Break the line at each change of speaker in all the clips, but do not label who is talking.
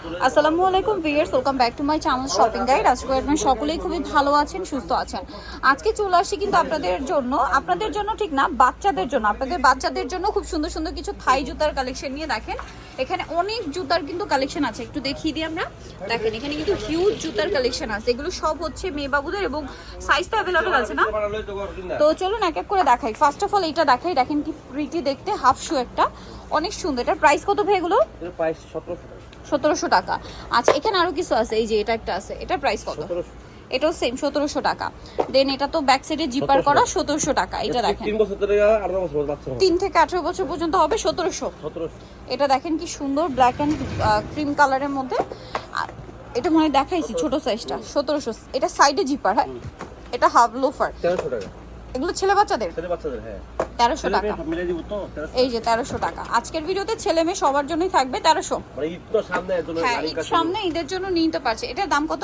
আসসালামু আলাইকুম viewers welcome back to my channel shopping guide আজকে আপনারা সকলেই খুবই ভালো আছেন, সুস্থ আছেন। আজকে চলে আসি কিন্তু আপনাদের জন্য আপনাদের জন্য ঠিক না, বাচ্চাদের জন্য। আপনাদের বাচ্চাদের জন্য খুব সুন্দর সুন্দর কিছু থাই জুতার কালেকশন নিয়ে দেখেন। এখানে অনেক জুতার কিন্তু কালেকশন আছে, একটু দেখিয়ে দিই আমরা। দেখেন, এখানে কিন্তু হিউজ জুতার কালেকশন আছে। এগুলো সব হচ্ছে মেয়ে বাবুদের এবং সাইজ তো অ্যাভেলেবেল আছে না? তো চলুন এক এক করে দেখাই। ফার্স্ট অফ অল এইটা দেখাই। দেখেন কি প্রিটি দেখতে হাফ শু একটা। অনেক সুন্দর। এটার প্রাইস কত ভাই এগুলো?
প্রাইস সতেরোশো
সতেরোশো টাকা। আচ্ছা এখানে আরও কিছু আছে এই যে এটা একটা আছে। এটা প্রাইস কত? এটাও সেম সতেরোশো টাকা। দেন এটা তো ব্যাক সাইডে জিপার করা সতেরোশো টাকা এটা দেখেন।
তিন থেকে আঠারো বছর
পর্যন্ত হবে সতেরোশো। এটা দেখেন কি সুন্দর ব্ল্যাক অ্যান্ড ক্রিম কালারের মধ্যে। এটা মনে হয় দেখাইছি ছোট সাইজটা সতেরোশো। এটা সাইডে জিপার হ্যাঁ? এটা হাফ লোফার এগুলো ছেলে বাচ্চাদের?
ছেলে বাচ্চাদের হ্যাঁ।
তেরোশো টাকা। এই যে তেরোশো টাকা। আজকের ভিডিওতে ছেলে মেয়ে সবার জন্যই থাকবে তেরোশো।
মানে
হ্যাঁ ঈদ সামনে ঈদের জন্য নিতে পারছে। এটার দাম কত?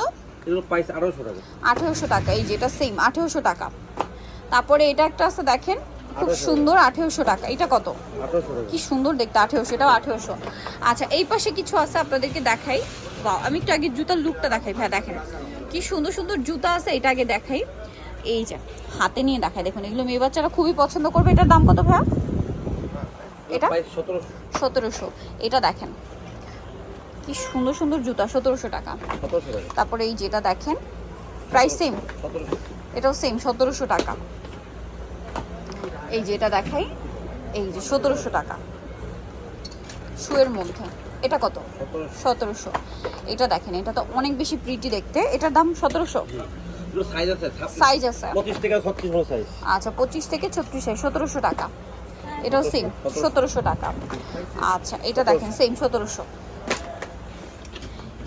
আঠারোশো টাকা।
এই যেটা সেম আঠেরোশো টাকা। তারপরে এটা একটা আছে দেখেন খুব সুন্দর আঠেরোশো টাকা। এটা কত? কি সুন্দর দেখতে আঠেরোশো এটাও আঠেরোশো। আচ্ছা এই পাশে কিছু আছে আপনাদেরকে দেখাই। বাহ আমি একটু আগে জুতার লুকটা দেখাই। ভাই দেখেন কি সুন্দর সুন্দর জুতা আছে এটা আগে দেখাই। এই যে হাতে নিয়ে দেখাই দেখুন এগুলো মেয়ে বাচ্চারা খুবই পছন্দ করবে। এটার দাম কত ভাইয়া? এটা?
সতেরোশো।
এটা দেখেন। কি সুন্দর সুন্দর জুতা সতেরোশো টাকা। তারপরে এই যেটা দেখেন প্রাইস সেম এটাও সেম সতেরোশো টাকা। এই যে এটা দেখাই এই যে সতেরোশো টাকা। শুয়ের মধ্যে। এটা কত?
সতেরোশো।
এটা দেখেন এটা তো অনেক বেশি প্রিটি দেখতে। এটার দাম সতেরোশো।
সাইজ আছে
সাইজ আছে।
থেকে ছত্রিশ হলো সাইজ
আচ্ছা পঁচিশ থেকে ছত্রিশ সতেরোশো টাকা। এটাও সেম সতেরোশো। টাকা। আচ্ছা এটা দেখেন সেম সতেরোশো।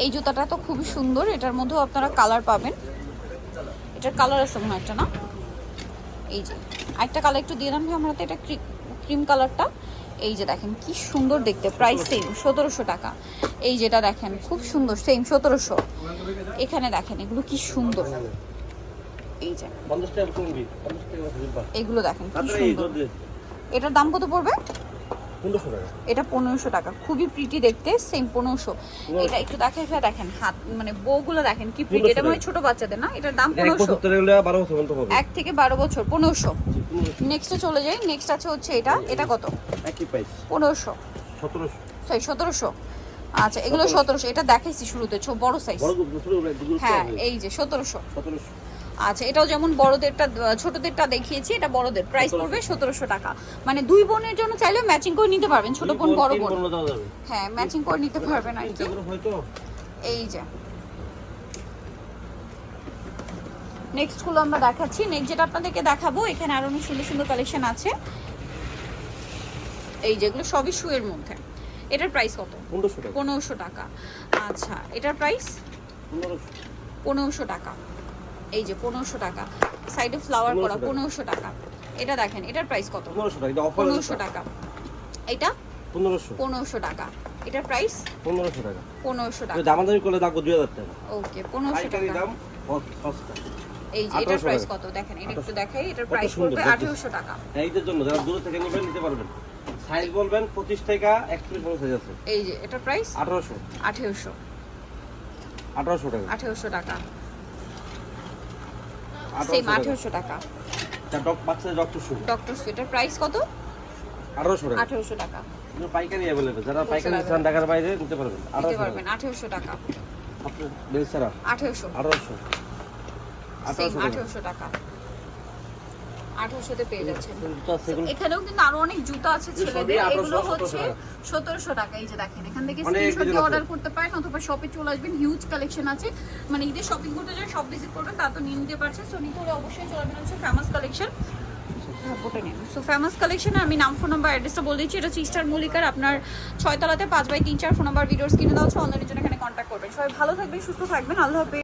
এই জুতাটা তো খুবই সুন্দর এটার মধ্যেও আপনারা কালার পাবেন। এটার কালার আছে মনে একটা না? এই যে আরেকটা কালার একটু দিয়ে দেন ভাই আমরা তো এটা ক্রিম কালারটা এই যে দেখেন কি সুন্দর দেখতে প্রাইস সেম সতেরোশো টাকা। এই যেটা দেখেন খুব সুন্দর সেম সতেরোশো। এখানে দেখেন এগুলো কি সুন্দর। এই যে এগুলো দেখেন কি সুন্দর। এটার দাম কত পড়বে? এটা পনেরোশো টাকা খুবই প্রিটি দেখতে সেম পনেরোশো। এটা একটু দেখে দেখেন হাত মানে বউগুলো দেখেন কি প্রিটি এটা মানে ছোট বাচ্চাদের না? এটার দাম পনেরোশো। এক থেকে বারো বছর পনেরোশো। নেক্সটে চলে যাই। নেক্সট আছে হচ্ছে এটা। এটা কত?
একই প্রাইস
পনেরোশো।
সতেরোশো।
সরি সতেরোশো। আচ্ছা এগুলো সতেরোশো। এটা দেখাইছি শুরুতে ছো বড় সাইজ হ্যাঁ এই যে সতেরোশো।
সতেরোশো।
আচ্ছা এটাও যেমন বড়দেরটা ছোটদেরটা দেখিয়েছি এটা বড়দের প্রাইস পড়বে সতেরোশো টাকা। মানে দুই বোনের জন্য চাইলেও ম্যাচিং করে নিতে পারবেন ছোট বোন বড় বোন। হ্যাঁ ম্যাচিং করে নিতে পারবেন আর কি। এই যে। নেক্সটগুলো আমরা দেখাচ্ছি। নেক্সট যেটা আপনাদেরকে দেখাবো এখানে আরও অনেক সুন্দর সুন্দর কালেকশন আছে। এই যেগুলো সবই শুয়ের মধ্যে। এটার প্রাইস কত?
পনেরোশো টাকা।
আচ্ছা এটার প্রাইস
পনেরোশো
টাকা। এই যে পনেরোশো টাকা। সাইডে ফ্লাওয়ার করা পনেরোশো টাকা। এটা দেখেন এটার প্রাইস কত?
পনেরোশো টাকা এটা
পনেরোশো টাকা। এটার প্রাইস
পনেরোশো টাকা।
পনেরোশো টাকা।
দামাদামি করলে দুই হাজার টাকা।
ওকে পনেরোশো টাকা।
দাম
এই যে এটার প্রাইস
টাকা।
কত? দেখেন এটা একটু
1800
দেখাই এটার প্রাইস পড়বে
দেখতে।
আঠেরোশো টাকা।
এইটার জন্য যারা দূর থেকে নেবেন নিতে পারবেন। সাইজ বলবেন পঁচিশ টাকা একত্রিশ বড় সাইজ আছে।
এই যে এটার প্রাইস
আঠারোশো।
আঠেরোশো।
আঠারোশো টাকা।
আঠেরোশো টাকা। সেম
আঠারোশো টাকা।
আঠেরোশো টাকা।
ডক বাচ্চাদের ডক্টর শুরু
ডক্টর সুইটার প্রাইস কত?
আঠারোশো টাকা।
আঠেরোশো টাকা।
পাইকারি অ্যাভেলেবেল যারা পাইকারি
Wholesale
ঢাকার বাইরে নিতে পারবেন।
পারবেন
টাকা।
আঠেরোশো টাকা।
আপনি বেলসারা
আঠেরোশো।
আঠারোশো।
সেম
আঠারোশো টাকা।
আঠেরোশো পেয়ে যাচ্ছেন।
জুতো আছে এগুলো
এখানেও কিন্তু আরও অনেক জুতো আছে
এগুলো
ছেলেদের। এগুলো হচ্ছে
1700 টাকা।
সতেরোশো টাকা এই যে দেখেন। এখান থেকে স্ক্রিনশট দিয়ে অর্ডার করতে পারেন অথবা শপে চলে আসবেন। হিউজ কালেকশন আছে। মানে ঈদের শপিং করতে সব ভিজিট করবেন তা তো নিয়ে নিতে পারছেন। সো নিতে হলে অবশ্যই চলে আসবেন হচ্ছে ফেমাস কালেকশন সো ফেমাস কালেকশনে আমি নাম ফোন নাম্বার অ্যাড্রেসটা বলে দিচ্ছি। এটা হচ্ছে ইস্টার মল্লিকার আপনার ছয়তলাতে পাঁচ বাই তিন চার ফোন নাম্বার ভিডিওস কিনে দেওয়া হচ্ছে অনলাইনের জন্য এখানে কন্ট্যাক্ট করবেন। সবাই ভালো থাকবেন সুস্থ থাকবেন। আল্লাহ হাফেজ।